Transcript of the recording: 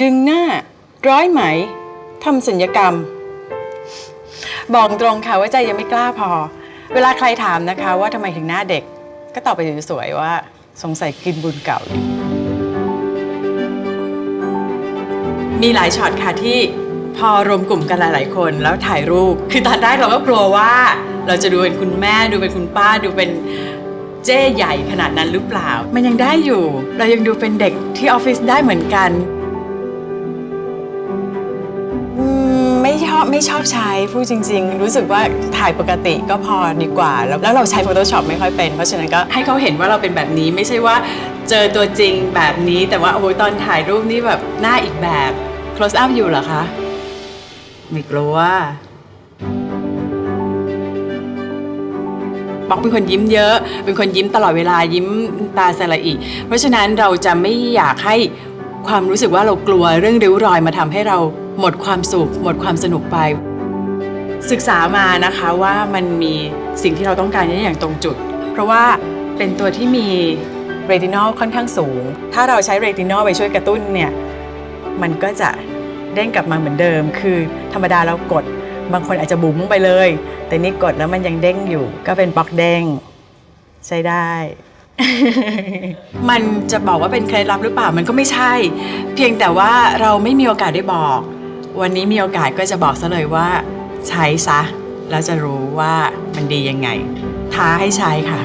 ดึงหน้า ร้อยไหมทำสัญญกรรม บอกตรงค่ะว่าใจยังไม่กล้าพอ เวลาใครถามนะคะ ว่าทำไมถึงหน้าเด็ก ก็ตอบไปสวยๆว่า สงสัยกินบุญเก่า มีหลายช็อตค่ะที่พอรวมกลุ่มกันหลาย ๆ คนแล้วถ่ายรูป คือตอนแรกเราก็กลัวว่า เราจะดูเป็นคุณแม่ดูเป็นคุณป้าดูเป็นเจ้ใหญ่ขนาดนั้นหรือเปล่า มันยังได้อยู่ เรายังดูเป็นเด็กที่ออฟฟิศได้เหมือนกัน ไม่ชอบไม่ชอบใช้พูดจริง ๆ รู้สึกว่าถ่ายปกติก็พอดีกว่า แล้วแล้วเราใช้ Photoshop ไม่ค่อยเป็น เพราะฉะนั้นก็ให้เขาเห็นว่าเราเป็นแบบนี้ไม่ใช่ว่าเจอตัวจริงแบบนี้ แต่ว่าโอ้ยตอนถ่ายรูปนี่แบบหน้าอีกแบบ close up อยู่เหรอคะไม่กลัวป๊อกเป็นคนยิ้มเยอะ เป็นคนยิ้มตลอดเวลายิ้มตาสละอิเพราะฉะนั้นเราจะไม่อยากให้ ความรู้สึกว่าเรากลัวเรื่องริ้วรอยมาทำให้เราหมดความสุข หมดความสนุกไป ศึกษามานะคะว่ามันมีสิ่งที่เราต้องการได้อย่างตรงจุด เพราะว่าเป็นตัวที่มีเรตินอลค่อนข้างสูง ถ้าเราใช้เรตินอลไปช่วยกระตุ้นเนี่ยมันก็จะเด้งกลับมาเหมือนเดิม คือธรรมดาเรากดบางคนอาจจะบุ๋มไปเลย แต่นี่กดแล้วมันยังเด้งอยู่ ก็เป็นบล็อกเด้งใช้ได้ มันจะบอกว่าเป็นเคล็ดลับหรือเปล่ามันก็ไม่ใช่ เพียงแต่ว่าเราไม่มีโอกาสได้บอก วันนี้มีโอกาสก็จะบอกซะเลยว่า ใช้ซะ แล้วจะรู้ว่ามันดียังไง ท้าให้ใช้ค่ะ